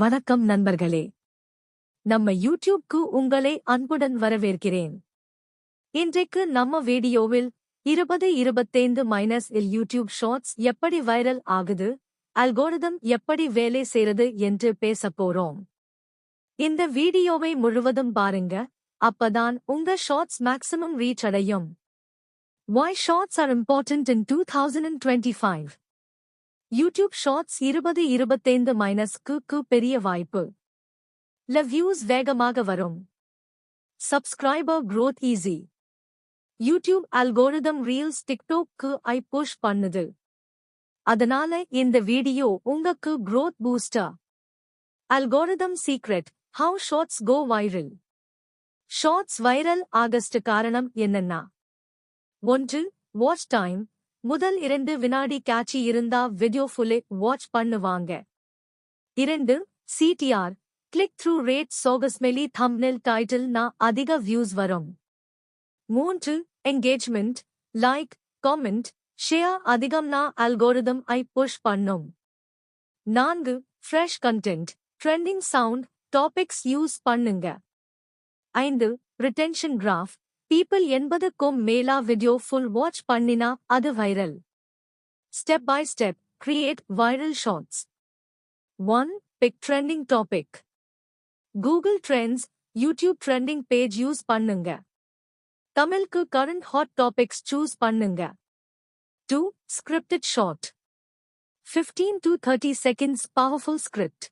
வணக்கம் நண்பர்களே. நம்ம யூடியூப்க்கு உங்களை அன்புடன் வரவேற்கிறேன். இன்றைக்கு நம்ம வீடியோவில் இருபது இருபத்தைந்து மைனஸ் இல் யூடியூப் ஷார்ட்ஸ் எப்படி வைரல் ஆகுது அல்கோரிதம் எப்படி வேலை செய்றது என்று பேசப் போறோம். இந்த வீடியோவை முழுவதும் பாருங்க அப்பதான் உங்க ஷார்ட்ஸ் மேக்ஸிமம் ரீச் அடையும். Why shorts are important in 2025 YouTube shorts இருபது இருபத்தைந்து மைனஸ்க்கு க்கு பெரிய வாய்ப்பு. ல வியூஸ் வேகமாக வரும். Subscriber growth easy YouTube algorithm reels டிக்டோக்கு ஐ புஷ் பண்ணுது. அதனால இந்த வீடியோ உங்களுக்கு growth booster algorithm secret how shorts go viral shorts viral August காரணம் என்னன்னா? ஒன்று வாட்ச் டைம் முதல் இரண்டு வினாடி கேட்சி இருந்தா வீடியோ ஃபுல்லே வாட்ச் பண்ணுவாங்க. இரண்டு சிடிஆர் கிளிக் த்ரூ ரேட் சோகஸ்மெலி தம்னில் டைட்டில் நான் அதிக வியூஸ் வரும். மூன்று என்கேஜ்மெண்ட் லைக் காமெண்ட் ஷேர் அதிகம்னா அல்கோரிதம் ஐ புஷ் பண்ணும். நான்கு fresh content trending sound topics use பண்ணுங்க. ஐந்து ரிட்டென்ஷன் கிராஃப் பீப்பிள் எண்பதுக்கும் மேலா வீடியோ ஃபுல் வாட்ச் பண்ணினா அது viral step by step create viral shorts one pick trending topic Google trends YouTube trending page use பண்ணுங்க. தமிழ்க்கு current hot topics choose பண்ணுங்க. Two scripted short fifteen to thirty seconds powerful script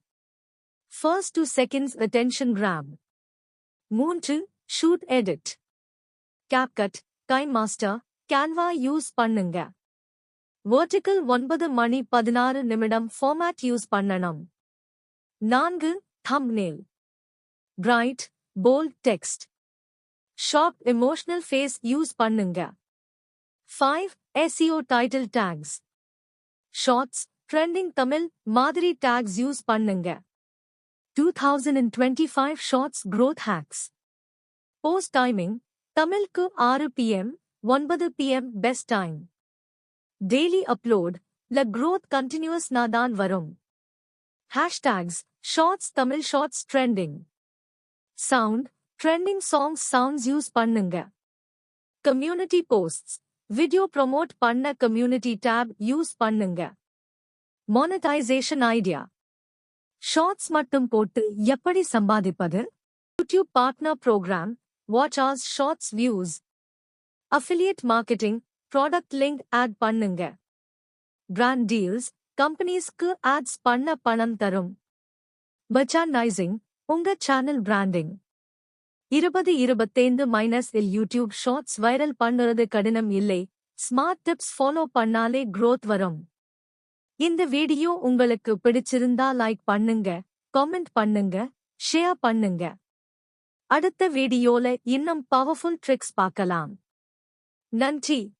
first two seconds attention grab மூன்று shoot edit CapCut time master Canva use பண்ணுங்க. Vertical ஒன்பது மணி பதினாறு நிமிடம் format use பண்ணணும். நான்கு thumbnail. Bright bold text sharp emotional face use பண்ணுங்க. Five SEO title tags shorts trending Tamil மாதிரி டேக்ஸ் யூஸ் பண்ணுங்க. Two thousand and twenty five shorts growth hacks post timing தமிழ்க்கு ஆறு பிஎம் ஒன்பது PM best time daily upload ல growth கண்டினியூஸ்னா தான் வரும் hashtags shorts Tamil shorts trending sound trending songs sounds use பண்ணுங்க community posts video promote பண்ண community tab use பண்ணுங்க monetisation idea shorts மட்டும் போட்டு எப்படி சம்பாதிப்பது YouTube partner program watch hours shorts views affiliate marketing product link add பண்ணுங்க. Brand deals கம்பெனிஸ்க்கு ads பண்ண பணம் தரும். பச்சானைசிங் உங்க சேனல் பிராண்டிங் இருபது இருபத்தைந்து மைனஸ் இல் யூடியூப் ஷார்ட்ஸ் வைரல் பண்ணுறது கடினம் இல்லை. ஸ்மார்ட் டிப்ஸ் ஃபாலோ பண்ணாலே க்ரோத் வரும். இந்த வீடியோ உங்களுக்கு பிடிச்சிருந்தா லைக் பண்ணுங்க காமெண்ட் பண்ணுங்க ஷேர் பண்ணுங்க. அடுத்த வீடியோல இன்னும் பவர்ஃபுல் ட்ரிக்ஸ் பார்க்கலாம். நன்றி.